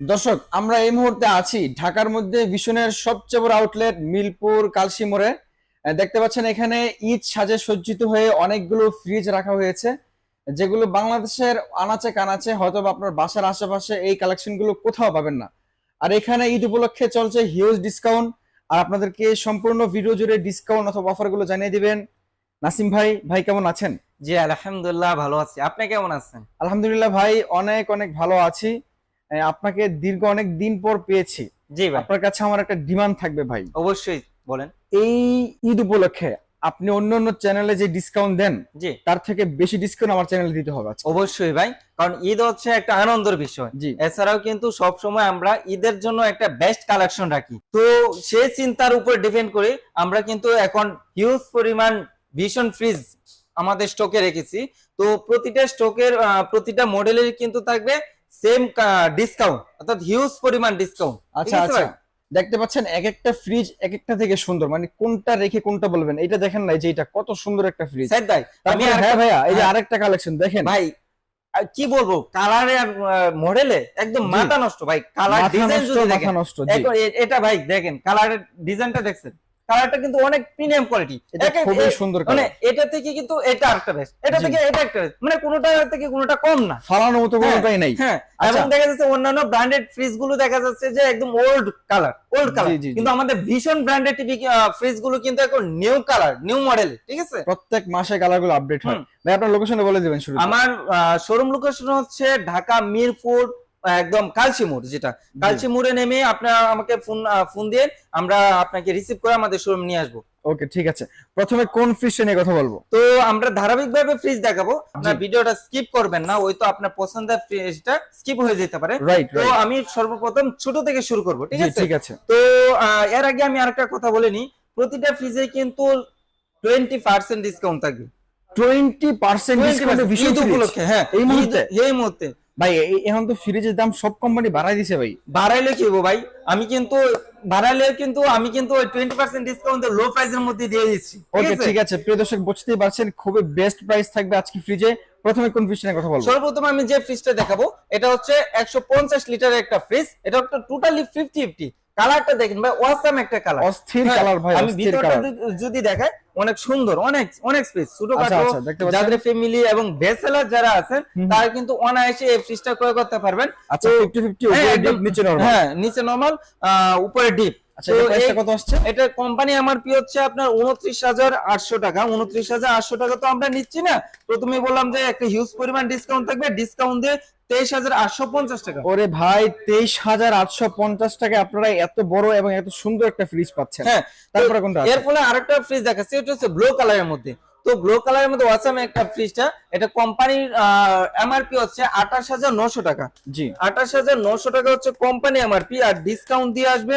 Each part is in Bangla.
দর্শক আমরা এই মুহূর্তে আছি ঢাকার মধ্যে ভীষণের সবচেয়ে বড় আউটলেট মিলপুর কালসি মোড়ে। দেখতে পাচ্ছেন এখানে ঈদ সাজে সজ্জিত হয়ে অনেকগুলো ফ্রিজ রাখা হয়েছে যেগুলো বাংলাদেশের আনাচে কানাচে হয়তো আপনার বাসার আশেপাশে এই কালেকশনগুলো কোথাও পাবেন না। আর এখানে ঈদ উপলক্ষে চলছে হিউজ ডিসকাউন্ট আর আপনাদেরকে সম্পূর্ণ ভিডিও জুড়ে ডিসকাউন্ট অথবা অফারগুলো জানিয়ে দিবেন। নাসিম ভাই ভাই কেমন আছেন? জি আলহামদুলিল্লাহ ভালো আছি। আপনি কেমন আছেন? আলহামদুলিল্লাহ ভাই অনেক অনেক ভালো আছি। আপনাকে দীর্ঘ অনেক দিন পর পেয়েছি। জি ভাই। আপনার কাছে আমার একটা ডিমান্ড থাকবে ভাই। অবশ্যই বলেন। এই ঈদ উপলক্ষে আপনি অন্য অন্য চ্যানেলে যে ডিসকাউন্ট দেন জি। তার থেকে বেশি ডিসকাউন্ট আমার চ্যানেলে দিতে হবে। অবশ্যই ভাই কারণ ঈদ হচ্ছে একটা আনন্দের বিষয়। জি। এছাড়াও কিন্তু সব সময় আমরা ঈদের জন্য একটা বেস্ট কালেকশন রাখি। তো সেই চিন্তার উপর ডিপেন্ড করে আমরা কিন্তু এখন হিউজ পরিমাণ ভীষণ ফ্রিজ আমাদের স্টকে রেখেছি। তো প্রতিটা স্টকের প্রতিটা মডেলের কিন্তু থাকবে সেম ডিসকাউন্ট অর্থাৎ হিউজ পরিমাণ ডিসকাউন্ট আচ্ছা আচ্ছা। দেখতে পাচ্ছেন এক একটা ফ্রিজ এক একটা থেকে সুন্দর। মানে কোনটা রেখে কোনটা বলবেন? এটা দেখেন না এই যে এটা কত সুন্দর একটা ফ্রিজ স্যার ভাই আমি হ্যাঁ ভাইয়া এই যে হ্যাঁ। আরেকটা কালেকশন দেখেন। ভাই কি বলব কালারে আর মডেলে একদম মাথা নষ্ট ভাই। কালার ডিজাইন নষ্ট যদি দেখেন। নষ্ট এটা ভাই দেখেন কালারের ডিজাইনটা দেখছেন? কালারটা কিন্তু অনেক প্রিমিয়াম কোয়ালিটি এটা খুবই সুন্দর মানে এটা থেকে কিন্তু এটা আরেকটা বেস্ট এটা থেকে এটা একটা best। মানে কোনোটা থেকে কোনোটা কম না। ফালানোর মতো হ্যাঁ। কোনোটাই নাই। হ্যাঁ। আচ্ছা। এবং দেখা যাচ্ছে অন্যান্য ব্র্যান্ডেড ফ্রিজগুলো দেখা যাচ্ছে যে একদম ওল্ড কালার ওল্ড কালার। কিন্তু আমাদের ভীষণ ব্র্যান্ডেড টিভি ফ্রিজগুলো কিন্তু এখন নিউ কালার নিউ মডেল ঠিক আছে? প্রত্যেক মাসে কালারগুলো আপডেট হয়। ভাই আপনার লোকেশনে বলে দিবেন শুরু আমার শোরুম লোকেশন হচ্ছে ঢাকা মিরপুর একদম কালচি মোড় যেটা। কালচি মোড়ে নেমে আপনার আমাকে ফোন ফোন দিয়ে আমরা আপনাকে রিসিভ করে আমাদের শোরুম নিয়ে আসব। ওকে ঠিক আছে। প্রথমে কোন ফ্রিজটা নিয়ে কথা বলব? তো আমরা ধারাবাহিক ভাবে ফ্রিজ দেখাবো আপনার ভিডিওটা স্কিপ করবেন না ওই তো আপনার পছন্দের ফ্রিজটা স্কিপ হয়ে যেতে পারে। তো আমি সর্বপ্রথম ছোট থেকে শুরু করব ঠিক আছে? ঠিক আছে। তো এর আগে আমি আরেকটা কথা বলে নিই। প্রতিটা ফ্রিজে কিন্তু টোয়েন্টি পার্সেন্ট ডিসকাউন্ট থাকবে। টোয়েন্টি পার্সেন্ট 20% ডিসকাউন্টে ভীষণ উপলক্ষে হ্যাঁ এই মুহূর্তে? এই মুহূর্তে। ভাই এখন তো ফ্রিজের দাম সব কোম্পানি বাড়াই দিছে ভাই। বাড়াইলে কি হব ভাই? আমি কিন্তু বাড়াইলে কিন্তু আমি কিন্তু ওই টোয়েন্টি পার্সেন্ট ডিসকাউন্ট লো প্রাইসের মধ্যে দিয়ে দিচ্ছি। ওকে? ঠিক আছে। প্রিয় দর্শক বুঝতেই পারছেন খুবই বেস্ট প্রাইস থাকবে আজকে ফ্রিজে প্রথমে কোন ফ্রিজ নিয়ে কথা বলব? সর্বপ্রথম আমি যে ফ্রিজটা দেখাবো এটা হচ্ছে একশো পঞ্চাশ লিটারের একটা ফ্রিজ এটা একটা টোটালি ফিফটি ফিফটি কালারটা দেখেন ভাই ওয়াসাম একটা কালার। অস্থির হ্যাঁ, কালার ভাই আমি ভিতরটা যদি- দেখাই অনেক সুন্দর অনেক অনেক স্পেস ছোট আচ্ছা আচ্ছা যাদের ফ্যামিলি এবং বেসেলার যারা আছেন তারা কিন্তু অনায়াসে এই ফ্রিজটা ক্রয় করতে পারবেন। আচ্ছা 50 50 হ্যাঁ, উপরে ডিপ নিচে নরমাল হ্যাঁ নিচে নরমাল উপরে ডিপ আচ্ছা এটা কত আসছে? এটা কোম্পানি আমার পি হচ্ছে আপনার উনত্রিশ হাজার আটশো টাকা। উনত্রিশ হাজার আটশো টাকা তো আমরা নিচ্ছি না। প্রথমে বললাম যে একটা হিউজ পরিমাণ ডিসকাউন্ট থাকবে। ডিসকাউন্ট দিয়ে তেইশ হাজার আটশো পঞ্চাশ টাকা। ওরে ভাই তেইশ হাজার আটশো পঞ্চাশ টাকা আপনারা এত বড় এবং এত সুন্দর একটা ফ্রিজ পাচ্ছেন। হ্যাঁ তারপরে কোনটা এর ফলে আরেকটা ফ্রিজ দেখাচ্ছে এটা হচ্ছে ব্লু কালারের মধ্যে। তো ব্লু কালারের মধ্যে ওয়াসাম একটা ফ্রিজটা এটা কোম্পানির এমআরপি হচ্ছে আঠাশ হাজার নশো টাকা। জি। আঠাশ হাজার নশো টাকা হচ্ছে কোম্পানি এমআরপি আর ডিসকাউন্ট দিয়ে আসবে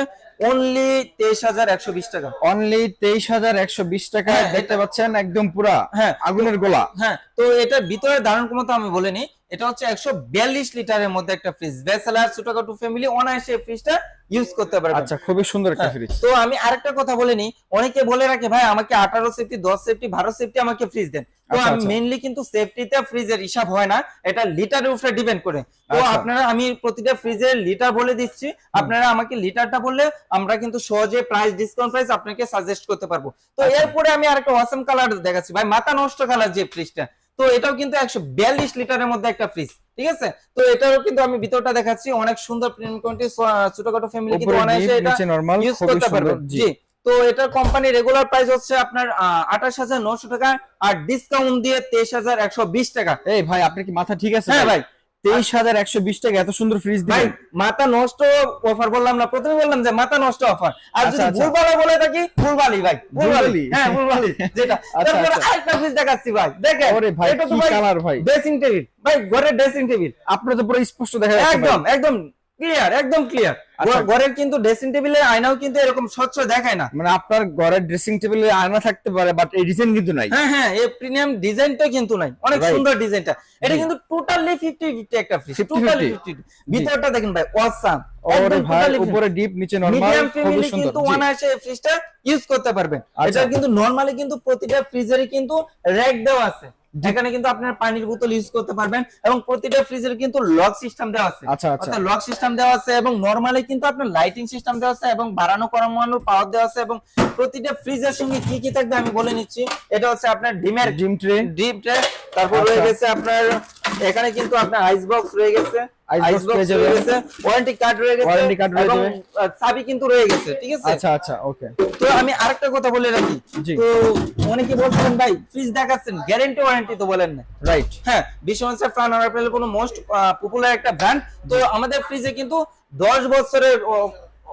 অনলি তেইশ হাজার একশো বিশ টাকা। অনলি তেইশ হাজার একশো বিশ টাকা হ্যাঁ, দেখতে পাচ্ছেন একদম পুরা হ্যাঁ আগুনের গোলা। হ্যাঁ তো এটা ভিতরে ধারণ ক্ষমতা আমি বলিনি। এটা হচ্ছে একশো বিয়াল্লিশ লিটারের মধ্যে একটা ফ্রিজ ব্যাচেলার ছোটখাটো ফ্যামিলি অনায়াসে ফ্রিজটা ইউজ করতে পারবে। আচ্ছা খুবই সুন্দর একটা হ্যাঁ, ফ্রিজ তো আমি আরেকটা কথা বলে নি অনেকে বলে রাখে ভাই আমাকে আঠারো সেফটি দশ সেফটি বারো সেফটি আমাকে ফ্রিজ দেন। তো আচ্ছা, আমি আচ্ছা। মেইনলি কিন্তু সেফটিতে ফ্রিজের হিসাব হয় না। এটা লিটারের উপরে ডিপেন্ড করে। তো আচ্ছা। আপনারা আমি প্রতিটা ফ্রিজের লিটার বলে দিচ্ছি। আপনারা আমাকে লিটারটা বললে আমরা কিন্তু সহজে প্রাইস ডিসকাউন্ট প্রাইস আপনাকে সাজেস্ট করতে পারব। তো আচ্ছা। এরপরে আমি আরেকটা ওয়াসাম কালার দেখাচ্ছি। ভাই মাথা নষ্ট কালার যে ফ্রিজটা তো এটাও কিন্তু একশো বিয়াল্লিশ লিটারের মধ্যে একটা ফ্রিজ ঠিক আছে? তো এটাও কিন্তু আমি ভিতরটা দেখাচ্ছি অনেক সুন্দর প্রিন্ট ছোটখাটো ফ্যামিলি কিন্তু অনায়াসে এটা ইউজ করতে পারবে। জি। জি তো এটার কোম্পানি রেগুলার প্রাইস হচ্ছে আপনার আঠাশ হাজার নশো টাকা আর ডিসকাউন্ট দিয়ে তেইশ হাজার একশো বিশ টাকা। এই ভাই আপনার কি মাথা ঠিক আছে হ্যাঁ ভাই তেইশ হাজার একশো বিশ টাকা এত সুন্দর ফ্রিজ ভাই মাথা নষ্ট অফার বললাম না প্রথমে বললাম যে মাথা নষ্ট অফার আর আচ্ছা, যদি ভুলবালা বলে থাকি ভুলবালি ভাই ভুলভালি? হ্যাঁ ভুলবালি যেটা আচ্ছা, তারপরে আচ্ছা। আরেকটা ফ্রিজ দেখাচ্ছি ভাই। দেখেন ওরে ভাই এটা তো ভাই ড্রেসিং টেবিল ভাই ঘরের ড্রেসিং টেবিল আপনার তো পুরো স্পষ্ট দেখা যাচ্ছে একদম একদম। ক্লিয়ার একদম ক্লিয়ার আচ্ছা। ঘরের কিন্তু ড্রেসিং টেবিলের আয়নাও কিন্তু এরকম স্বচ্ছ দেখায় না। মানে আপনার ঘরের ড্রেসিং টেবিলে আয়না থাকতে পারে বাট এই ডিজাইন কিন্তু নাই। হ্যাঁ হ্যাঁ এই প্রিমিয়াম ডিজাইনটা কিন্তু নাই। অনেক সুন্দর ডিজাইনটা এটা কিন্তু টোটালি ফিফটি ফিফটি একটা ফ্রিজ 50-50 টোটালি ফিফটি ভিতরটা দেখেন ভাই অসাম ওরে ভাই উপরে ডিপ নিচে নরমাল মিডিয়াম ফ্যামিলি কিন্তু। অনায়াসে ফ্রিজটা ইউজ করতে পারবেন। আচ্ছা। এটা কিন্তু নরমালি কিন্তু প্রতিটা ফ্রিজেরই কিন্তু র‍্যাক দেওয়া আছে। এখানে কিন্তু আপনার পানির বোতল ইউজ করতে পারবেন এবং প্রতিটা ফ্রিজের কিন্তু লক সিস্টেম দেওয়া আছে। আচ্ছা আচ্ছা। অর্থাৎ লক সিস্টেম দেওয়া আছে এবং নরমালি কিন্তু আপনার লাইটিং সিস্টেম দেওয়া আছে এবং বাড়ানো কমানো পাওয়ার দেওয়া আছে এবং প্রতিটা ফ্রিজের সঙ্গে কি কি থাকবে আমি বলে নিচ্ছি। এটা হচ্ছে আপনার ডিমের ডিম ট্রে ডিম ট্রে তারপর আচ্ছা। রয়ে গেছে আপনার এখানে কিন্তু আপনার আইস বক্স রয়ে গেছে। আইস বক্স রয়ে গেছে। ওয়ারেন্টি কার্ড রয়ে গেছে Warranty card রয়ে। আহ, চাবি কিন্তু রয়ে গেছে ঠিক আছে? আচ্ছা আচ্ছা ওকে তো আমি আরেকটা কথা বলে রাখি। তো অনেকে বলছিলেন ভাই ফ্রিজ দেখাচ্ছেন গ্যারান্টি ওয়ারেন্টি তো বলেন না। রাইট হ্যাঁ বিশ্বনাথ ফ্রান অরাপেল কোনো মোস্ট পপুলার একটা ব্র্যান্ড তো আমাদের ফ্রিজে কিন্তু 10 বছরের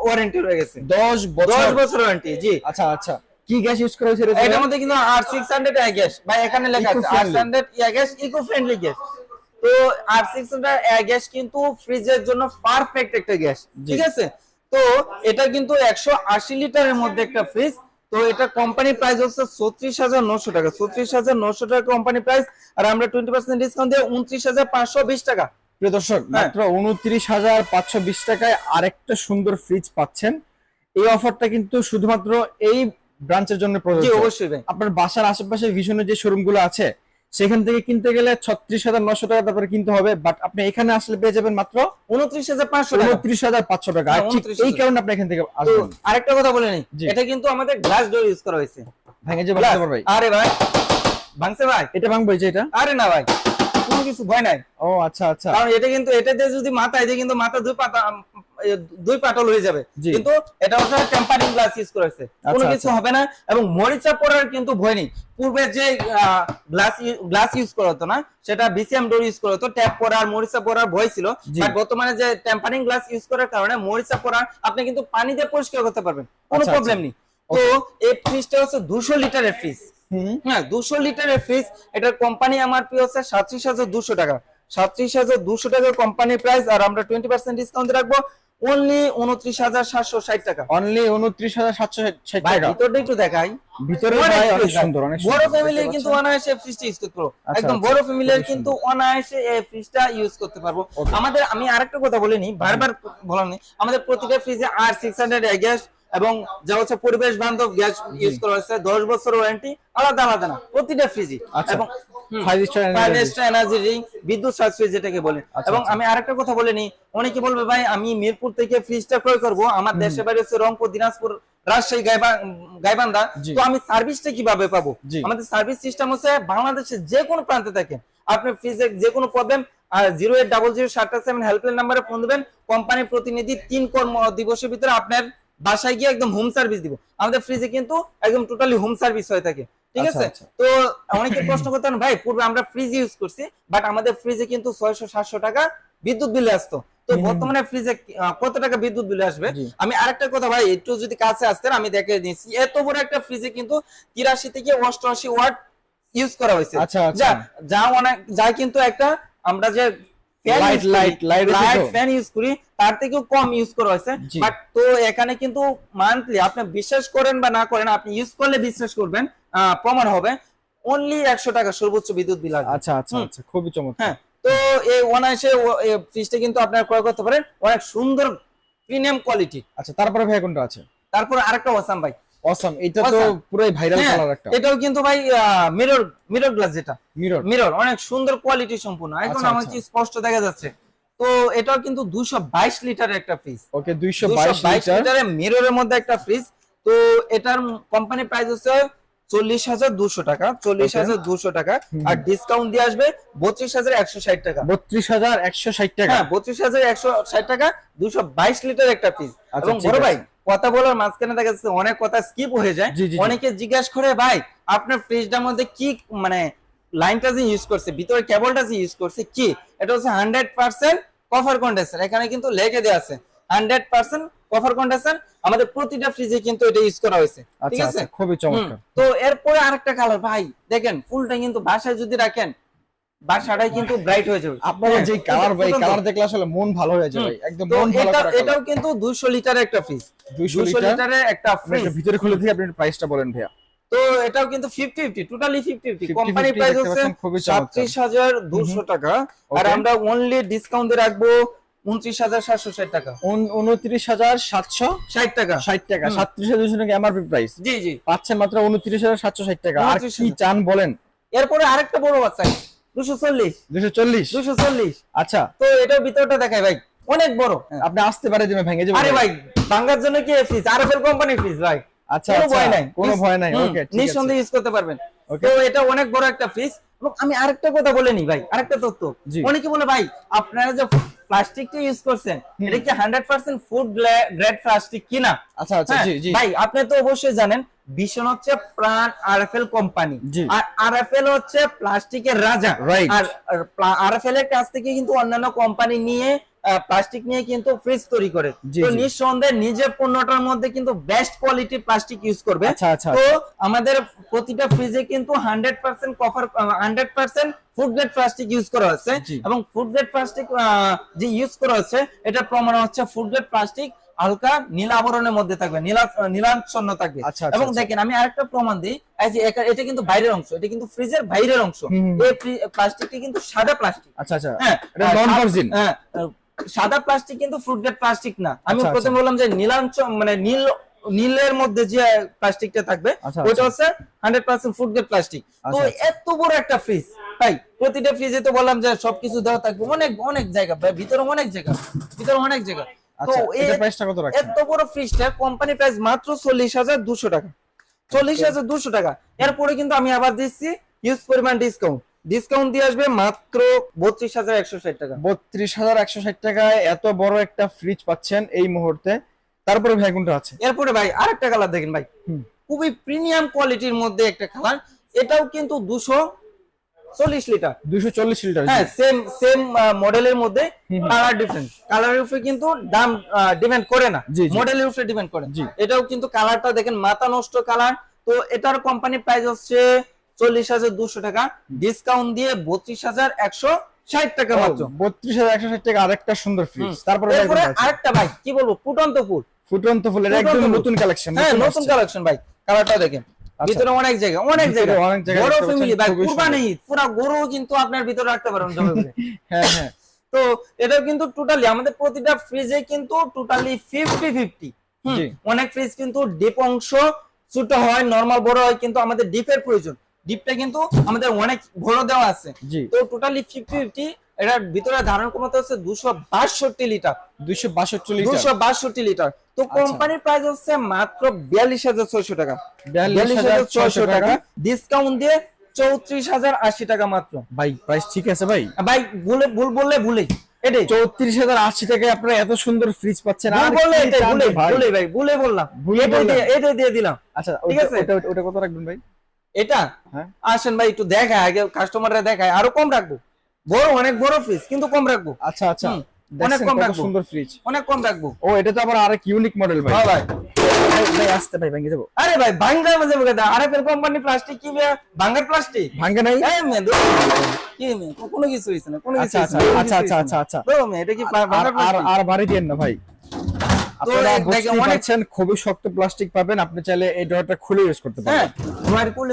ওয়ারেন্টি রয়ে গেছে। 10 10 বছর বছর ওয়ারেন্টি জি। আচ্ছা আচ্ছা। কি গ্যাস ইউজ করা হয়েছে এটাতে? এটার মধ্যে কিন্তু আর সিক্স হান্ড্রেড এয়ার গ্যাস বা এখানে লেখা আছে। আর Eco-friendly। Hundred air gas eco friendly gas তো আর সিক্স গ্যাস কিন্তু ফ্রিজের জন্য পারফেক্ট একটা গ্যাস ঠিক আছে? তো এটা কিন্তু একশো আশি লিটারের মধ্যে একটা ফ্রিজ তো এটা কোম্পানি প্রাইস হচ্ছে ছত্রিশ হাজার নশো টাকা। ছত্রিশ হাজার নশো টাকা কোম্পানি প্রাইস আর আমরা টোয়েন্টি পার্সেন্ট ডিসকাউন্ট দিয়ে উনত্রিশ হাজার পাঁচশো বিশ টাকা। প্রিয় দর্শক হ্যাঁ। মাত্র উনত্রিশ হাজার পাঁচশো বিশ টাকায় আরেকটা সুন্দর ফ্রিজ পাচ্ছেন। এই অফারটা কিন্তু শুধুমাত্র এই ব্রাঞ্চের জন্য প্রযোজ্য। অবশ্যই আপনার বাসার আশেপাশে ভীষণের যে শোরুমগুলো আছে সেখান থেকে কিনতে গেলে ছত্রিশ হাজার নশো টাকা তারপরে কিনতে হবে বাট আপনি এখানে আসলে পেয়ে যাবেন মাত্র উনত্রিশ হাজার পাঁচশো উনত্রিশ হাজার পাঁচশো টাকা। আর হ্যাঁ, ঠিক 29,000 এই কারণে আপনি এখান থেকে আসবেন। আরেকটা কথা বলে জি। এটা কিন্তু আমাদের গ্লাস ডোর ইউজ করা হয়েছে। ভেঙে যে পারবে আরে ভাই ভাঙছে ভাই। এটা ভাঙবো যে এটা? আরে না ভাই কোনো কিছু ভয় নাই। ও আচ্ছা আচ্ছা। কারণ এটা কিন্তু এটাতে যদি মাথায় দিয়ে কিন্তু মাথা দুই পাতা দুই পাটল হয়ে যাবে। কিন্তু এটা হচ্ছে টেম্পারিং গ্লাস ইউজ করেছে কোনো আচ্ছা, কিছু আচ্ছা। হবে না এবং মরিচা পড়ার কিন্তু ভয় নেই। পূর্বে যে গ্লাস গ্লাস ইউজ করা হতো না সেটা বিসিএম ডোর ইউজ করা হতো। ট্যাপ পড়ার মরিচা পড়ার ভয় ছিল। বাট বর্তমানে যে টেম্পারিং গ্লাস ইউজ করার কারণে মরিচা পড়া আপনি কিন্তু পানি দিয়ে পরিষ্কার করতে পারবেন। কোনো আচ্ছা, প্রবলেম নেই। তো এই ফ্রিজটা হচ্ছে দুশো লিটারের ফ্রিজ হ্যাঁ দুশো লিটারের ফ্রিজ এটার কোম্পানি এমআরপি হচ্ছে সাতত্রিশ হাজার দুশো টাকা। সাতত্রিশ হাজার দুশো টাকা কোম্পানি প্রাইস আর আমরা টোয়েন্টি পার্সেন্ট ডিসকাউন্ট রাখব। অনলি উনত্রিশ হাজার সাতশো ষাট টাকা। অনলি উনত্রিশ হাজার সাতশো ষাট টাকা। ভিতরটা একটু দেখাই। ভিতরে অনেক সুন্দর অনেক বড়। ফ্যামিলির কিন্তু? অনায়াসে ফ্রিজটা ইউজ করতে পারব একদম। বড় ফ্যামিলির কিন্তু অনায়াসে এই ফ্রিজটা ইউজ করতে পারব। আমাদের আমি আরেকটা কথা বলিনি বারবার বলানি নেই। আমাদের প্রতিটা ফ্রিজে আর সিক্স হান্ড্রেড গ্যাস এবং যা হচ্ছে পরিবেশ বান্ধব গ্যাস ইউজ করা হয়েছে দশ বছর ওয়ারেন্টি আলাদা আলাদা না প্রতিটা ফ্রিজে আচ্ছা। এবং Five five star energy drink বিদ্যুৎ সাশ্রয় যেটাকে বলে। আচ্ছা, এবং আচ্ছা। আমি আরেকটা কথা বলে নি অনেকে বলবে ভাই আমি মিরপুর থেকে ফ্রিজটা ক্রয় করব। আমার দেশের বাড়ি হচ্ছে রংপুর দিনাজপুর রাজশাহী গাইবান্ধা। তো আমি সার্ভিসটা কীভাবে পাবো? আমাদের সার্ভিস সিস্টেম হচ্ছে বাংলাদেশের যে কোনো প্রান্তে থাকেন। আপনি ফ্রিজের যে কোনো problem zero eight double zero সাতটা সেভেন হেল্পলাইন নাম্বারে ফোন দেবেন। কোম্পানির প্রতিনিধি তিন কর্ম দিবসের ভিতরে আপনার বাসায় গিয়ে একদম হোম সার্ভিস দিব। আমাদের ফ্রিজে কিন্তু একদম টোটালি হোম সার্ভিস হয়ে থাকে। ঠিক আচ্ছা, আছে? আচ্ছা। তো অনেকে প্রশ্ন করতেন ভাই পূর্বে আমরা ফ্রিজ ইউজ করছি বাট আমাদের ফ্রিজে কিন্তু ছয়শো সাতশো টাকা বিদ্যুৎ বিলে আসতো। তো বর্তমানে ফ্রিজে কত টাকা বিদ্যুৎ বিলে আসবে। আমি আরেকটা কথা ভাই একটু যদি কাছে আসতেন আমি দেখে দিচ্ছি এত বড় একটা ফ্রিজে কিন্তু তিরাশি থেকে অষ্টআশি ওয়াট ইউজ করা হয়েছে। আচ্ছা, আচ্ছা। যা যা অনেক যা কিন্তু একটা আমরা যে Light, light আছে তো? ফ্যান ইউজ করি তার থেকেও কম ইউজ করা হয়েছে। বাট তো এখানে কিন্তু মান্থলি আপনি বিশ্বাস করেন বা না করেন আপনি ইউজ করলে বিশ্বাস করবেন প্রমাণ হবে। অনলি একশো টাকা সর্বোচ্চ বিদ্যুৎ বিল আচ্ছা আচ্ছা আচ্ছা খুবই চমৎকার। হ্যাঁ তো এই অনায়াসে ফ্রিজটা কিন্তু আপনারা ক্রয় করতে পারেন। অনেক সুন্দর প্রিমিয়াম কোয়ালিটি আচ্ছা তারপরে ভাই কোনটা আছে? তারপর আরেকটা ওয়াসাম ভাই। অসম এটা তো। পুরাই ভাইরাল হ্যাঁ, কালার একটা। এটাও কিন্তু ভাই মিরর মিরর গ্লাস যেটা। মিরর মিরর অনেক সুন্দর কোয়ালিটি সম্পূর্ণ। এখন আচ্ছা, আমাকে আচ্ছা। স্পষ্ট দেখা যাচ্ছে। তো এটাও কিন্তু দুশো বাইশ লিটারের একটা ফ্রিজ ওকে 222 বাইশ লিটার। লিটারের মিররের মধ্যে একটা ফ্রিজ তো এটার কোম্পানি প্রাইস হচ্ছে চল্লিশ হাজার দুশো টাকা চল্লিশ হাজার দুশো টাকা। আর ডিসকাউন্ট দিয়ে আসবে বত্রিশ হাজার একশো ষাট টাকা। 32160 টাকা। হ্যাঁ বত্রিশ হাজার একশো ষাট টাকা দুশো বাইশ লিটার একটা ফ্রিজ আচ্ছা, এবং বড় ভাই কথা বলার মাঝখানে দেখা যাচ্ছে অনেক কথা স্কিপ হয়ে যায়। অনেকে জিজ্ঞাসা করে ভাই আপনার ফ্রিজটার মধ্যে কি মানে লাইনটা যে ইউজ করছে ভিতরে কেবলটা যে ইউজ করছে কি? এটা হচ্ছে হান্ড্রেড পার্সেন্ট কভার কন্ডেন্সার এখানে কিন্তু লেখে দেওয়া আছে হান্ড্রেড পার্সেন্ট কভার কন্ডেন্সার আমাদের প্রতিটা ফ্রিজে কিন্তু এটা ইউজ করা হয়েছে। ঠিক আচ্ছা আছে? আচ্ছা খুবই চমৎকার। তো এরপরে আরেকটা কালার ভাই দেখেন ফুলটা কিন্তু বাসায় যদি রাখেন বাসাটাই কিন্তু ব্রাইট হয়ে যাবে। আপনারা হ্যাঁ, যে কালার ভাই কালার দেখলে আসলে মন ভালো হয়ে। ভাই একদম মন ভালো এটা এটাও কিন্তু দুশো লিটারের একটা ফ্রিজ 200 লিটার? লিটারের একটা ফ্রিজ ভিতরে খুলে দিয়ে আপনি প্রাইসটা বলেন ভাইয়া। তো এটাও কিন্তু fifty fifty totally fifty fifty 50-50 company price হচ্ছে পাচ্ছেন, খুবই চমৎকার। সাতত্রিশ হাজার দুশো টাকা। আর আমরা অনলি ডিসকাউন্ট রাখব উনত্রিশ হাজার সাতশো ষাট টাকা। টাকা। ষাট টাকা টাকা এমআরপি প্রাইস জি জি। পাচ্ছেন মাত্র উনত্রিশ হাজার সাতশো ষাট টাকা। আর কি চান বলেন? এরপরে আরেকটা বড় বাচ্চা আচ্ছা। তো এটার ভিতরটা দেখাই ভাই অনেক বড়। আপনি আসতে পারে দিবে ভেঙে যাবে। আরে ভাই ভাঙ্গার জন্য কি ফ্রিজ আরএফএল কোম্পানির ফ্রিজ ভাই। আচ্ছা কোনো আচ্ছা। ভয় নাই। কোনো ভয় নাই। ওকে নিঃসন্দেহে ইউজ করতে পারবেন। তো এটা অনেক বড় একটা ফ্রিজ এবং আমি আরেকটা কথা বলে নি ভাই আরেকটা তথ্য। অনেকে বলে ভাই আপনারা যে প্লাস্টিকটা ইউজ করছেন এটা কি hundred percent food grade plastic কিনা? আচ্ছা আচ্ছা। হ্যাঁ, জি জি। ভাই আপনি তো অবশ্যই জানেন ভীষণ হচ্ছে প্রাণ আরএফএল কোম্পানি। আর আরএফএল হচ্ছে প্লাস্টিকের রাজা. আর আরএফএল এর কাছ থেকে কিন্তু অন্যান্য কোম্পানি নিয়ে প্লাস্টিক নিয়ে কিন্তু ফ্রিজ তৈরি করে। তো নিঃসন্দেহে নিজের পণ্যটার মধ্যে কিন্তু বেস্ট কোয়ালিটি প্লাস্টিক ইউজ করবে। আচ্ছা আচ্ছা। তো আমাদের প্রতিটা ফ্রিজে কিন্তু hundred percent cover hundred percent food grade plastic use করা হচ্ছে। এবং ফুড গ্রেড প্লাস্টিক যে ইউজ করা হচ্ছে এটা প্রমাণ হচ্ছে ফুড গ্রেড প্লাস্টিক হালকা নীল আবরণের মধ্যে থাকবে নীলা নীলাচ্ছন্ন থাকবে। আচ্ছা, আচ্ছা, এবং আচ্ছা। দেখেন আমি আরেকটা প্রমাণ দিই। এটা কিন্তু বাইরের অংশ এটা কিন্তু ফ্রিজের বাইরের অংশ। এই প্লাস্টিকটি কিন্তু সাদা প্লাস্টিক। আচ্ছা আচ্ছা। হ্যাঁ এটা নন ভার্জিন হ্যাঁ, সাদা প্লাস্টিক কিন্তু ফ্রুট গ্রেড প্লাস্টিক না। আমি প্রথমে বললাম যে নীলাঞ্চ মানে নীল নীলের মধ্যে যে প্লাস্টিকটা থাকবে ওটা। হচ্ছে hundred percent food grade plastic. তো। এত বড় একটা ফ্রিজ তাই প্রতিটা ফ্রিজে তো বললাম যে সবকিছু দেওয়া থাকবে। অনেক অনেক জায়গা ভিতরে অনেক জায়গা ভিতরে অনেক জায়গা। তো আচ্ছা এটা এ- প্রাইসটা কত রাখছেন? এত বড় ফ্রিজটা কোম্পানি প্রাইস মাত্র চল্লিশ হাজার দুশো টাকা। চল্লিশ হাজার দুশো টাকা। এরপরে কিন্তু আমি আবার দিচ্ছি হিউজ পরিমাণ ডিসকাউন্ট ডিসকাউন্ট দিয়ে আসবে মাত্র বত্রিশ হাজার একশো ষাট টাকা। বত্রিশ হাজার একশো ষাট টাকায় এত বড় একটা ফ্রিজ পাচ্ছেন এই মুহূর্তে। তারপরে আছে? এরপরে ভাই আরেকটা কালার দেখেন ভাই। খুবই প্রিমিয়াম কোয়ালিটির মধ্যে একটা কালার এটাও কিন্তু দুশো চল্লিশ লিটার দুশো চল্লিশ লিটার হ্যাঁ সেম সেম মডেলের মধ্যে। কালার ডিফারেন্ট কালারের উপরে কিন্তু দাম ডিপেন্ড করে না। মডেলের উপরে ডিপেন্ড করে এটাও কিন্তু কালারটা দেখেন মাথা নষ্ট কালার তো এটার কোম্পানি প্রাইস হচ্ছে চল্লিশ হাজার দুশো টাকা। ডিসকাউন্ট দিয়ে বত্রিশ হাজার একশো ষাট টাকা মাত্র। বত্রিশ হাজার একশো ষাট টাকা আরেকটা সুন্দর ফ্রিজ তারপরে আরেকটা ভাই কি বলব? ফুটন্ত ফুল। ফুটন্ত ফুলের একদম নতুন কালেকশন হ্যাঁ নতুন কালেকশন ভাই। কালারটা দেখেন। ভিতরে অনেক জায়গা অনেক জায়গা। অনেক জায়গা বড় ফ্যামিলি ভাই কুরবানি পুরো গরু কিন্তু আপনার ভিতরে রাখতে পারেন হ্যাঁ হ্যাঁ। তো এটাও কিন্তু টোটালি আমাদের প্রতিটা ফ্রিজে কিন্তু টোটালি ফিফটি ফিফটি জি। অনেক ফ্রিজ কিন্তু ডিপ অংশ ছোট হয় নরমাল বড় হয় কিন্তু আমাদের ডিপের প্রয়োজন। ডিপটা কিন্তু আমাদের অনেক বড় দেওয়া আছে। তো টোটালি ফিফটি ফিফটি এটার ভিতরে ধারণ ক্ষমতা হচ্ছে দুশো বাষট্টি লিটার। দুইশো বাষট্টি লিটার? দুশো বাষট্টি লিটার। তো আচ্ছা। কোম্পানির প্রাইস হচ্ছে মাত্র বিয়াল্লিশ হাজার ছয়শো টাকা। বিয়াল্লিশ হাজার ছয়শো টাকা। ডিসকাউন্ট দিয়ে চৌত্রিশ হাজার আশি টাকা মাত্র। ভাই প্রাইস ঠিক আছে ভাই? ভাই ভুলে ভুল বললে ভুলে এটাই। চৌত্রিশ হাজার আশি টাকায় আপনারা এত সুন্দর ফ্রিজ পাচ্ছেন। আর বললে ভুলে ভাই? ভুলে ভাই ভুলে বললাম। ভুলে এটাই দিয়ে দিলাম। আচ্ছা ঠিক আছে? ওটা ওটা কত রাখবেন ভাই? এটা? হ্যাঁ। আসেন ভাই একটু দেখায় আগে কাস্টমাররা দেখায় আরও কম রাখব। বড় অনেক বড় ফ্রিজ কিন্তু কম রাখব। আচ্ছা আচ্ছা। অনেক কম রাখব। সুন্দর ফ্রিজ অনেক কম রাখব। ও এটা তো আবার আরেক ইউনিক মডেল ভাই। হ্যাঁ ভাই। ভাই, ভাই আসতে ভাই ভেঙে যাব আরে ভাই ভাঙ্গা মাঝে দা আরে ফের কোম্পানি প্লাস্টিক কি ভাই ভাঙ্গার প্লাস্টিক ভাঙ্গে নাই? এই মে দো কি মে কোনো কিছু হইছে না কোনো কিছু আচ্ছা আচ্ছা আচ্ছা আচ্ছা আচ্ছা। আচ্ছা দো মে এটা কি আর ভাঙ্গার আর? আর বাড়ি দিয়েন না ভাই। আপনারা পারছেন খুবই শক্ত প্লাস্টিক পাবেন। আপনি চাইলে এই ড্রয়ারটা খুলে ইউজ করতে হ্যাঁ পারবেন ড্রয়ার করলে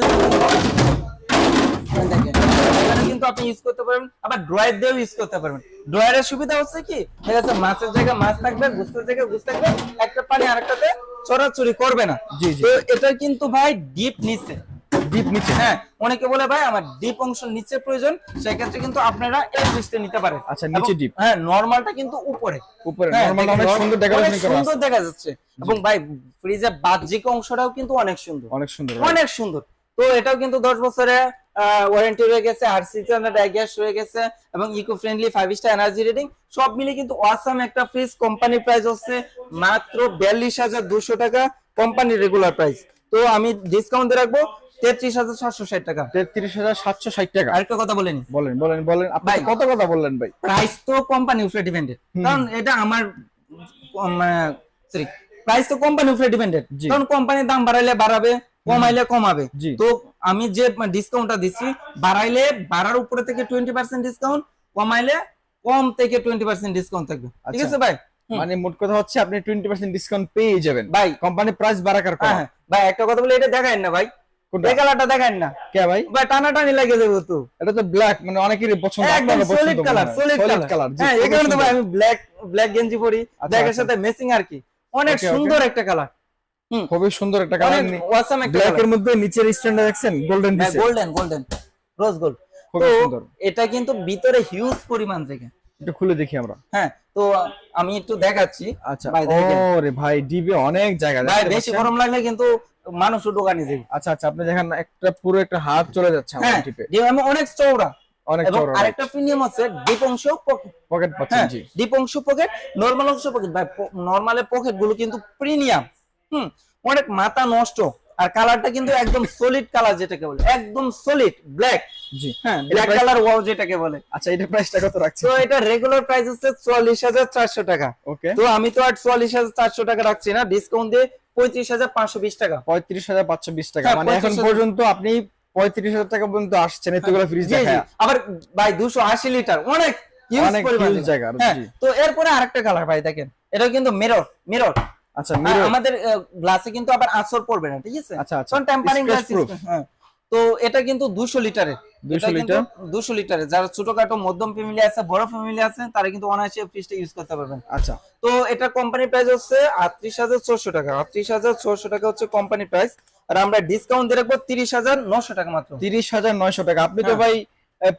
দেখেন এখানে কিন্তু আপনি ইউজ করতে পারবেন আবার ড্রয়ার দিয়েও ইউজ করতে পারবেন। ড্রয়ারের সুবিধা হচ্ছে কি? ঠিক আছে মাছের জায়গায় মাছ থাকবে গুস্তের জায়গায় গুস্ত থাকবে একটা পানি আরেকটাতে চড়াচড়ি করবে না। জি, জি। তো এটা কিন্তু ভাই ডিপ নিচে। ডিপ নিচে। হ্যাঁ অনেকে বলে ভাই আমার ডিপ অংশ নিচে প্রয়োজন সেক্ষেত্রে কিন্তু আপনারা এই নিতে পারেন। আচ্ছা, নিচে deep। হ্যাঁ নরমালটা কিন্তু উপরে। উপরে হ্যাঁ, নরমাল অনেক সুন্দর ডেকোরেশন করা সুন্দর দেখা যাচ্ছে। এবং ভাই ফ্রিজের বাহ্যিক অংশটাও কিন্তু অনেক সুন্দর। অনেক সুন্দর অনেক সুন্দর। তো এটাও কিন্তু দশ বছরের ওয়ারেন্টি রয়ে গেছে আর সিজনের গ্যাস রয়ে গেছে এবং eco friendly five star energy rating সব মিলে কিন্তু অসাম একটা ফ্রিজ কোম্পানি প্রাইস হচ্ছে মাত্র বিয়াল্লিশ হাজার দুশো টাকা কোম্পানির রেগুলার প্রাইস তো আমি ডিসকাউন্ট দিয়ে রাখব তেত্রিশ হাজার সাতশো ষাট টাকা। তেত্রিশ হাজার সাতশো ষাট টাকা। আরেকটা কথা বলেনি বলেন বলেন। বলেন ভাই। কত কথা বললেন ভাই? প্রাইস তো কোম্পানি উপরে ডিপেন্ডেড কারণ এটা আমার সরি প্রাইস তো কোম্পানি উপরে ডিপেন্ডেড। কারণ কোম্পানির দাম বাড়াইলে বাড়াবে কমাইলে কমাবে। তো আমি যে ডিসকাউন্টটা দিচ্ছি বাড়াইলে বাড়ার উপরে থেকে টোয়েন্টি পার্সেন্ট ডিসকাউন্ট কমাইলে কম থেকে টোয়েন্টি পার্সেন্ট ডিসকাউন্ট থাকবে। ঠিক আচ্ছা। আছে ভাই? মানে মোট কথা হচ্ছে আপনি টোয়েন্টি পার্সেন্ট ডিসকাউন্ট পেয়ে যাবেন। ভাই। কোম্পানি প্রাইস বাড়াকার হ্যাঁ হ্যাঁ। ভাই একটা কথা বলে এটা দেখায় না ভাই। এই কালারটা দেখায় না। কে ভাই? ভাই টানাটানি লাগে যাবে তো। এটা তো ব্ল্যাক মানে অনেকেরই পছন্দ একদম সলিড কালার সলিড কালার হ্যাঁ। এই কারণে তো ভাই আমি ব্ল্যাক ব্ল্যাক গেঞ্জি পরি। আচ্ছা, ব্ল্যাকের আচ্ছা। সাথে মেসিং আর কি। অনেক. সুন্দর একটা কালার খুবই সুন্দর একটা কালার ওয়াসাম একটা ব্ল্যাক এর মধ্যে নিচের স্ট্যান্ডে দেখছেন? গোল্ডেন দিছে। গোল্ডেন গোল্ডেন রোজ গোল্ড খুব সুন্দর। এটা কিন্তু ভিতরে হিউজ পরিমাণ থেকে। একটু খুলে দেখি আমরা। হ্যাঁ তো আমি একটু দেখাচ্ছি। আচ্ছা। ওরে ভাই ডিবে অনেক জায়গা ভাই বেশি গরম লাগলে কিন্তু মানুষ দোকানে যাবে। আচ্ছা আচ্ছা আপনি দেখেন একটা পুরো একটা হাত চলে যাচ্ছে হ্যাঁ আমার টিপে যে আমি অনেক চৌড়া অনেক চওড়া আরেকটা প্রিমিয়াম আছে ডিপ অংশ পকেট পকেট পাচ্ছেন হ্যাঁ জি। ডিপ অংশ পকেট নরমাল অংশ পকেট ভাই নরমালের পকেটগুলো কিন্তু প্রিমিয়াম হুম অনেক মাথা নষ্ট। আর কালারটা কিন্তু একদম সলিড কালার যেটাকে বলে একদম সলিড ব্ল্যাক জি। হ্যাঁ ব্ল্যাক কালার ওয়াও যেটাকে বলে। আচ্ছা এটা প্রাইসটা কত রাখছে তো এটা রেগুলার প্রাইস হচ্ছে টাকা। ওকে তো আমি তো আর চুয়াল্লিশ হাজার চারশো টাকা রাখছি না ডিসকাউন্ট দিয়ে পঁয়ত্রিশ হাজার পাঁচশো বিশ টাকা। পঁয়ত্রিশ হাজার পাঁচশো বিশ টাকা। হ্যাঁ, মানে এখন পর্যন্ত আপনি পঁয়ত্রিশ হাজার টাকা পর্যন্ত আসছেন এতগুলো ফ্রিজ। দেখা আবার ভাই দুশো আশি লিটার অনেক পরিমাণ। জায়গা হ্যাঁ তো এরপরে আরেকটা কালার ভাই দেখেন। এটা কিন্তু মিরর মিরর আচ্ছা আমাদের গ্লাসে কিন্তু আবার পড়বে না ঠিক আছে? আচ্ছা আচ্ছা। কারণ টেম্পারিং Scratch proof। হ্যাঁ। তো এটা কিন্তু দুশো লিটারের 200 লিটার? দুশো লিটারের যারা ছোটখাটো মধ্যম ফ্যামিলি আছে বড় ফ্যামিলি আছে তারা কিন্তু অনায়াসে ফ্রিজটা ইউজ করতে পারবেন। আচ্ছা। তো এটা কোম্পানি প্রাইস হচ্ছে আটত্রিশ হাজার ছশো টাকা। আটত্রিশ হাজার ছশো টাকা হচ্ছে কোম্পানি প্রাইস আর আমরা ডিসকাউন্ট দিয়ে রাখব তিরিশ হাজার নশো টাকা মাত্র। তিরিশ হাজার নয়শো টাকা। আপনি তো হ্যাঁ। ভাই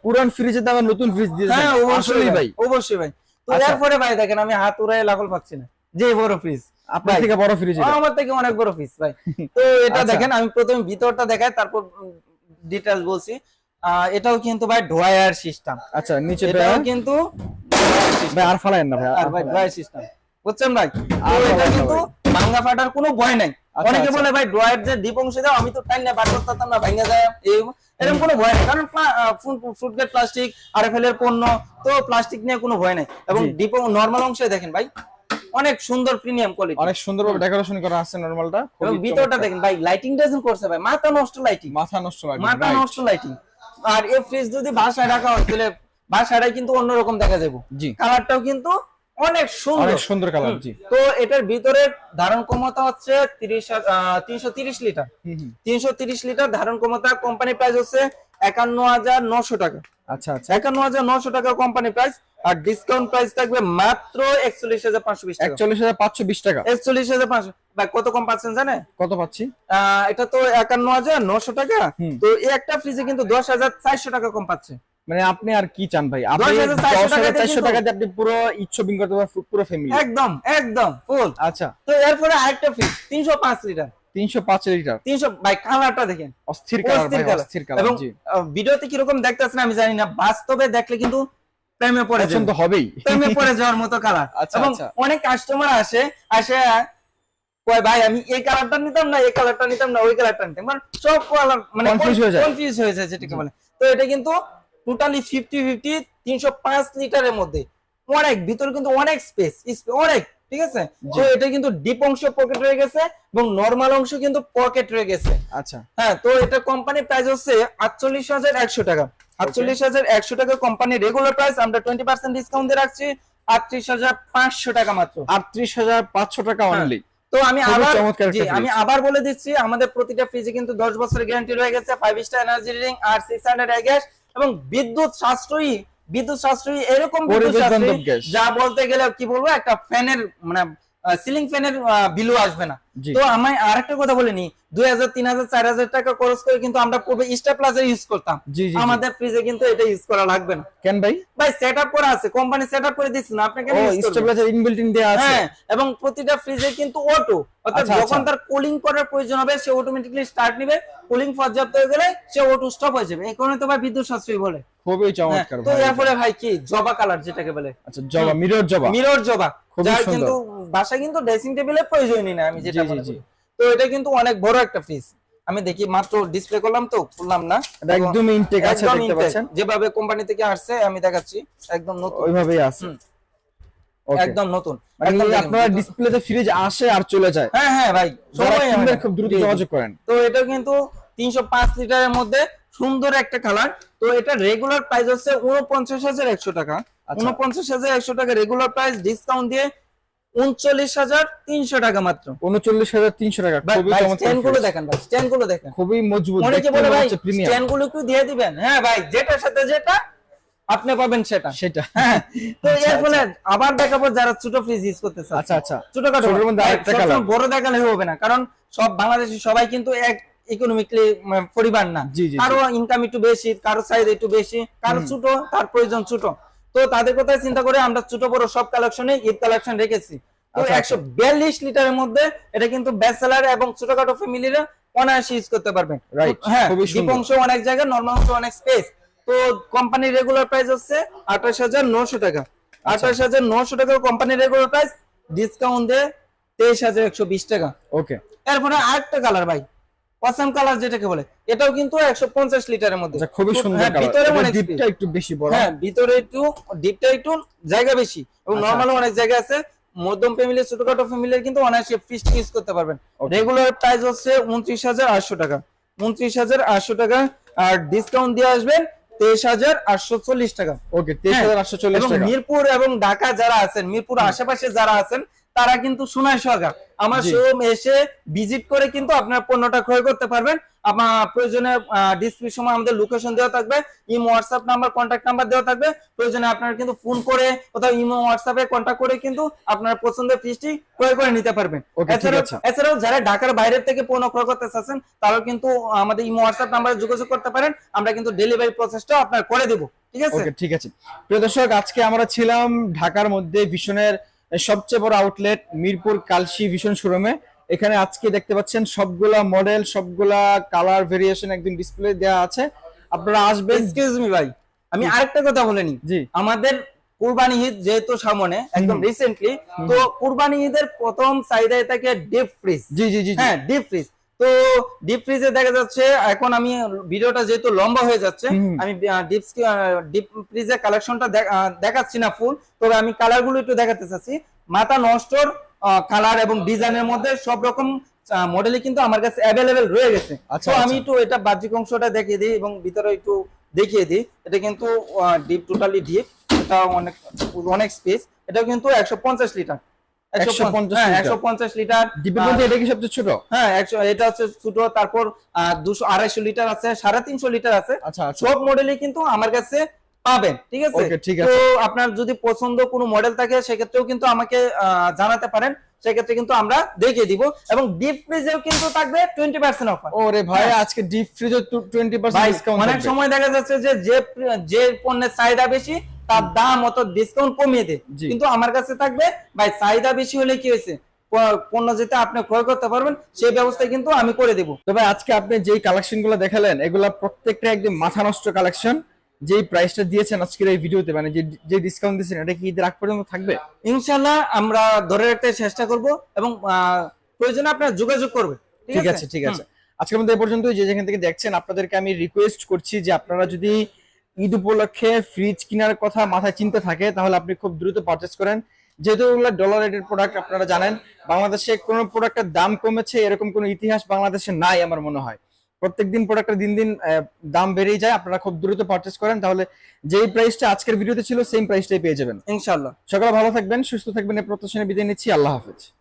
পুরান ফ্রিজের দামে নতুন ফ্রিজ দিয়েছেন। হ্যাঁ অবশ্যই ভাই। অবশ্যই ভাই। তো আচ্ছা। এরপরে ভাই দেখেন আমি হাত উড়াই লাখল পাচ্ছি না। যে বড় ফ্রিজ আপনার। থেকে বড় ফ্রিজ আমার থেকে অনেক বড় ফ্রিজ ভাই। তো এটা আচ্ছা। দেখেন আমি প্রথমে ভিতরটা দেখাই তারপর ডিটেলস বলছি। এটাও কিন্তু ভাই ড্রয়ার সিস্টেম আচ্ছা নিচে এটাও কিন্তু ভাই আর ফালায়েন না ভাই আর ভাই ড্রয়ার সিস্টেম বুঝছেন ভাই? আর এটা কিন্তু ভাঙা ফাটার কোনো ভয় নাই। আচ্ছা, অনেকে আচ্ছা। বলে ভাই ড্রয়ার যে ডিপ অংশ দাও আমি তো টাইম না বার করতাম না ভাঙা যায় এই এরকম কোনো ভয় নেই। কারণ ফুটগেট প্লাস্টিক আরএফএল এর পণ্য তো প্লাস্টিক নিয়ে কোনো ভয় নাই। এবং। ডিপ নরমাল অংশে দেখেন ভাই অনেক সুন্দর প্রিমিয়াম কোয়ালিটি অনেক সুন্দরভাবে ডেকোরেশন করা আছে নরমালটা এবং ভিতরটা দেখেন ভাই লাইটিং ডিজাইন করছে ভাই মাথা নষ্ট লাইটিং মাথা নষ্ট লাগবে মাথা নষ্ট লাইটিং আর এই ফ্রিজ যদি বাসায় রাখা হয় তাহলে বাসায় কিন্তু অন্যরকম দেখা যাবে। জি। কালারটাও কিন্তু অনেক সুন্দর। অনেক সুন্দর কালার জি। তো এটার ভিতরে ধারণ ক্ষমতা হচ্ছে তিরিশ তিনশো তিরিশ লিটার। হুম, হুম। তিনশো তিরিশ লিটার ধারণ ক্ষমতা কোম্পানি প্রাইস হচ্ছে একান্ন হাজার নশো টাকা। আচ্ছা আচ্ছা। একান্ন হাজার নশো টাকা কোম্পানি প্রাইস আর ডিসকাউন্ট প্রাইস থাকবে মাত্র একচল্লিশ হাজার পাঁচশো বিশ টাকা। একচল্লিশ হাজার পাঁচশো বিশ টাকা। একচল্লিশ হাজার পাঁচশো ভাই কত কম পাচ্ছেন জানেন কত পাচ্ছি? এটা তো একান্ন হাজার নশো টাকা। তো এই একটা ফ্রিজে কিন্তু দশ হাজার চারশো টাকা কম পাচ্ছে। মানে আপনি আর কি চান ভাই? আপনি 10,400 দশ হাজার চারশো কিন্তু- টাকাতে আপনি পুরো ইচ্ছবিং করতে পারবেন পুরো ফ্যামিলি একদম একদম ফুল আচ্ছা। তো এরপরে আরেকটা ফ্রিজ তিনশো পাঁচ লিটার তিনশো পাঁচ লিটার তিনশো ভাই কালারটা দেখেন। অস্থির কালার অস্থির। এবং কালার ভিডিওতে কীরকম দেখতেছেন আমি জানি না। বাস্তবে দেখলে কিন্তু প্রেমে পড়ে পছন্দ হবেই। প্রেমে পড়ে যাওয়ার মতো কালার আচ্ছা, এবং আচ্ছা। অনেক কাস্টমার আসে আসে কয় ভাই আমি এই কালারটা নিতাম না এই কালারটা নিতাম না ওই কালারটা নিতাম। মানে সব কালার মানে Confuse হয়ে যায়। কনফিউজ হয়ে যায় যেটাকে বলে। তো এটা কিন্তু টোটালি ফিফটি ফিফটি তিনশো পাঁচ লিটারের মধ্যে। অনেক ভিতরে কিন্তু অনেক স্পেস অনেক ঠিক আছে? তো এটা কিন্তু ডিপ অংশ পকেট রয়ে গেছে এবং নর্মাল অংশ কিন্তু পকেট রয়ে গেছে। আচ্ছা। হ্যাঁ তো এটা কোম্পানি প্রাইস হচ্ছে আটচল্লিশ হাজার একশো টাকা। আটচল্লিশ হাজার একশো টাকা কোম্পানি রেগুলার প্রাইস আমরা টোয়েন্টি পার্সেন্ট ডিসকাউন্ট দিয়ে রাখছি। আটত্রিশ হাজার পাঁচশো টাকা মাত্র। আটত্রিশ হাজার পাঁচশো টাকা অনলি তো আমি আবার আমি আবার বলে দিচ্ছি আমাদের প্রতিটা ফ্রিজে কিন্তু দশ বছরের গ্যারান্টি রয়ে গেছে ফাইভ স্টার এনার্জি রিডিং আর সিক্স হান্ড্রেড গ্যাস এবং বিদ্যুৎ সাশ্রয়ী বিদ্যুৎ সাশ্রয়ী এরকম বিদ্যুৎ সাশ্রয়ী যা বলতে গেলে কি বলব একটা ফ্যানের মানে সিলিং ফ্যানের বিলও আসবে না। তো আমি আরেকটা কথা বলিনি দুই হাজার তিন হাজার চার হাজার টাকা খরচ করে কিন্তু আমরা পূর্বে ইউজ করতাম। আমাদের ফ্রিজে কিন্তু এটা ইউজ করা লাগবে না। কেন ভাই? ভাই সেট আপ করা আছে কোম্পানি সেট আপ করে দিচ্ছে না আপনাকে ও স্টেবিলাইজার ইনবিল্ট দেয়া আছে। হ্যাঁ এবং প্রতিটা ফ্রিজে কিন্তু অটো অর্থাৎ আচ্ছা, যখন আচ্ছা। তার কুলিং করার প্রয়োজন হবে সে অটোমেটিকলি স্টার্ট নিবে। কুলিং পর্যাপ্ত হয়ে গেলে সে অটো স্টপ হয়ে যাবে। এই কারণে তো ভাই বিদ্যুৎ সাশ্রয়ী বলে। খুবই হ্যাঁ, চমৎকার তো ভাই। এরপরে ভাই কি? জবা কালার যেটাকে বলে। আচ্ছা জবা মিরর জবা? মিরর জবা। যার। কিন্তু কিন্তু ড্রেসিং টেবিলের প্রয়োজনই না আমি যেটা। তো এটা কিন্তু অনেক বড় একটা ফ্রিজ আমি দেখি মাত্র ডিসপ্লে করলাম তো খুললাম না। একদম ইনটেক আছে দেখতে পাচ্ছেন? যেভাবে কোম্পানি থেকে আসছে আমি দেখাচ্ছি। একদম নতুন। ওইভাবেই আছে। একদম নতুন। মানে একদম আপনারা ডিসপ্লেতে ফ্রিজ আসে আর চলে যায়। হ্যাঁ হ্যাঁ ভাই। সময় খুব দ্রুত। যোগাযোগ করেন। তো এটা কিন্তু তিনশো পাঁচ লিটারের মধ্যে সুন্দর একটা কালার তো এটা রেগুলার প্রাইস হচ্ছে উনপঞ্চাশ হাজার একশো টাকা। আচ্ছা। উনপঞ্চাশ হাজার একশো টাকা রেগুলার প্রাইস ডিসকাউন্ট দিয়ে উনচল্লিশ হাজার তিনশো টাকা মাত্র। উনচল্লিশ হাজার তিনশো টাকা স্ট্যান্ডগুলো দেখেন ভাই স্ট্যান্ডগুলো দেখেন। খুবই মজবুত অনেকে বলে ভাই স্ট্যান্ডগুলো একটু দিয়ে দিবেন। হ্যাঁ ভাই যেটার সাথে যেটা আপনি পাবেন সেটা। সেটা। হ্যাঁ তো আচ্ছা, এর ফলে আবার দেখাবো যারা ছোট ফ্রিজ ইউজ করতে চাচ্ছে আচ্ছা আচ্ছা। সবসময় colour। বড় দেখালে হবে না কারণ সব বাংলাদেশি সবাই কিন্তু এক ইকোনমিকলি পরিবার না। কারও ইনকাম একটু বেশি কারও সাইজ একটু বেশি কারও ছোট তার প্রয়োজন ছোট। তো তাদের কথা চিন্তা করে আমরা ছোট বড় সব কালেকশনে ঈদ কালেকশন রেখেছি। তো আচ্ছা, একশো বিয়াল্লিশ লিটারের মধ্যে এটা কিন্তু বেস্ট সেলার এবং ছোটখাটো ফ্যামিলিরা অনায়াসে ইউজ করতে পারবেন। রাইট হ্যাঁ ডিপ অংশ অনেক জায়গায় নর্মাল অংশ অনেক স্পেস তো কোম্পানির রেগুলার প্রাইস হচ্ছে আঠাশ হাজার নশো টাকা। আচ্ছা। আঠাশ হাজার নশো টাকা কোম্পানির রেগুলার প্রাইস ডিসকাউন্ট দিয়ে তেইশ হাজার একশো বিশ টাকা। ওকে এরপরে আরেকটা কালার ভাই অসাম কালার যেটাকে বলে এটাও কিন্তু একশো পঞ্চাশ লিটারের মধ্যে। আচ্ছা খুবই সুন্দর হ্যাঁ, ভিতরে অনেক ডিপটা একটু বেশি বড়। হ্যাঁ ভিতরে একটু ডিপটা একটু জায়গা বেশি। এবং আচ্ছা, নর্মাল আচ্ছা। অনেক জায়গা আছে। মধ্যম ফ্যামিলি ছোটখাটো ফ্যামিলির কিন্তু অনায়াসে ফিস্ট ইউজ করতে পারবেন। রেগুলার প্রাইস হচ্ছে উনত্রিশ হাজার আটশো টাকা। উনত্রিশ হাজার আটশো টাকা। আর ডিসকাউন্ট দিয়ে আসবেন তেইশ হাজার আটশো চল্লিশ টাকা। ওকে তেইশ হ্যাঁ, হাজার আটশো চল্লিশ টাকা। মিরপুর এবং ঢাকা যারা আছেন মিরপুর আশেপাশে যারা আছেন তারা কিন্তু সোনায় সরকার আমার শোরুম এসে ভিজিট করে কিন্তু আপনার পণ্যটা ক্রয় করতে পারবেন। আপনার প্রয়োজনে ডিসপ্লে সময় আমাদের লোকেশন দেওয়া থাকবে imo WhatsApp number contact number দেওয়া থাকবে। প্রয়োজনে আপনারা কিন্তু ফোন করে কোথাও ইমো হোয়াটসঅ্যাপে কন্ট্যাক্ট করে কিন্তু আপনার পছন্দের ফিসটি ক্রয় করে নিতে পারবেন। এছাড়াও যারা ঢাকার বাইরের থেকে পণ্য ক্রয় করতে চাচ্ছেন তারাও কিন্তু আমাদের ইমো হোয়াটসঅ্যাপ নাম্বারে যোগাযোগ করতে পারেন। আমরা কিন্তু ডেলিভারি প্রসেসটা আপনার করে দেবো। ঠিক আছে? ঠিক আছে। প্রিয় দর্শক আজকে আমরা ছিলাম ঢাকার মধ্যে ভীষণের সবচেয়ে বড় আউটলেট মিরপুর কালশি ভীষণ শোরুমে এখানে আজকে দেখতে পাচ্ছেন সবগুলা মডেল সবগুলা কালার ভেরিয়েশন একদম ডিসপ্লে দেওয়া আছে। আপনারা আসবেন এক্সকিউজ মি ভাই আমি আরেকটা কথা বলিনি জি। আমাদের কুরবানি ঈদ যেহেতু সামনে একদম রিসেন্টলি তো কুরবানি ঈদের প্রথম চাহিদায় থাকে ডিপ ফ্রিজ জি জি জি জি। হ্যাঁ ডিপ ফ্রিজ তো ডিপ ফ্রিজে দেখা যাচ্ছে এখন আমি ভিডিওটা যেহেতু লম্বা হয়ে যাচ্ছে আমি ডিপ ডিপ ফ্রিজের কালেকশনটা দেখাচ্ছি না ফুল তবে আমি কালারগুলো একটু দেখাতে চাচ্ছি। মাথা নষ্টর কালার এবং ডিজাইনের মধ্যে সব রকম মডেলই কিন্তু আমার কাছে অ্যাভেলেবেল রয়ে গেছে। আচ্ছা তো আমি আচ্ছা। একটু এটা বাহ্যিক অংশটা দেখিয়ে দিই এবং ভিতরে একটু দেখিয়ে দিই। এটা কিন্তু ডিপ টোটালি ডিপ এটা অনেক অনেক স্পেস এটা কিন্তু একশো পঞ্চাশ লিটার। 150 হ্যাঁ লিটার। এটা কি সবচেয়ে ছোট? হ্যাঁ এটা হচ্ছে ছোট তারপর দুশো আড়াইশো লিটার আছে সাড়ে তিনশো লিটার আছে। আচ্ছা আচ্ছা। সব মডেলই কিন্তু আমার কাছে পাবেন ঠিক আছে? তো আপনার যদি পছন্দ কোনো মডেল থাকে সেক্ষেত্রেও কিন্তু আমাকে জানাতে পারেন। সেক্ষেত্রে কিন্তু আমরা দেখিয়ে দিব। এবং ডিপ ফ্রিজেও কিন্তু থাকবে টোয়েন্টি পার্সেন্ট অফার ওরে ভাই হ্যাঁ। আজকে ডিপ ফ্রিজে টোয়েন্টি পার্সেন্ট অনেক সময় দেখা যাচ্ছে যে যে যে পণ্যের চাহিদা বেশি তার দাম অত ডিসকাউন্ট কমিয়ে দেয় কিন্তু আমার কাছে থাকবে ভাই চাহিদা বেশি হলে কি হয়েছে? পণ্য আপনি ক্রয় করতে পারবেন সেই ব্যবস্থা কিন্তু আমি করে দেবো। তবে আজকে আপনি কালেকশনগুলো দেখালেন এগুলা প্রত্যেকটা একদম মাথা নষ্ট কালেকশন যেই প্রাইসটা দিয়েছেন আজকের এই ভিডিওতে মানে যে যে ডিসকাউন্ট দিয়েছেন এটা কি ঈদের আগ পর্যন্ত থাকবে? ইনশাল্লাহ আমরা ধরে রাখতে চেষ্টা করব এবং প্রয়োজনে আপনার যোগাযোগ করবে। ঠিক আছে? ঠিক আছে। আজকের মধ্যে এ পর্যন্ত যে যেখান থেকে দেখছেন আপনাদেরকে আমি রিকোয়েস্ট করছি যে আপনারা যদি ঈদ উপলক্ষে ফ্রিজ কেনার কথা মাথায় চিন্তা থাকে তাহলে আপনি খুব দ্রুত পারচেস করেন। যেহেতু ওগুলো ডলার রেটের প্রোডাক্ট আপনারা জানেন বাংলাদেশে কোনো প্রোডাক্টের দাম কমেছে এরকম কোনো ইতিহাস বাংলাদেশে নাই আমার মনে হয়। প্রত্যেকদিন প্রোডাক্টের দিন দিন দাম বেড়েই যায় আপনারা খুব দ্রুত পারচেস করেন তাহলে যেই প্রাইসটা আজকের ভিডিওতে ছিল সেম প্রাইসটাই পেয়ে যাবেন। ইনশাল্লাহ সকালে ভালো থাকবেন সুস্থ থাকবেন এই প্রত্যাশনে বিদায় নিচ্ছি আল্লাহ হাফেজ।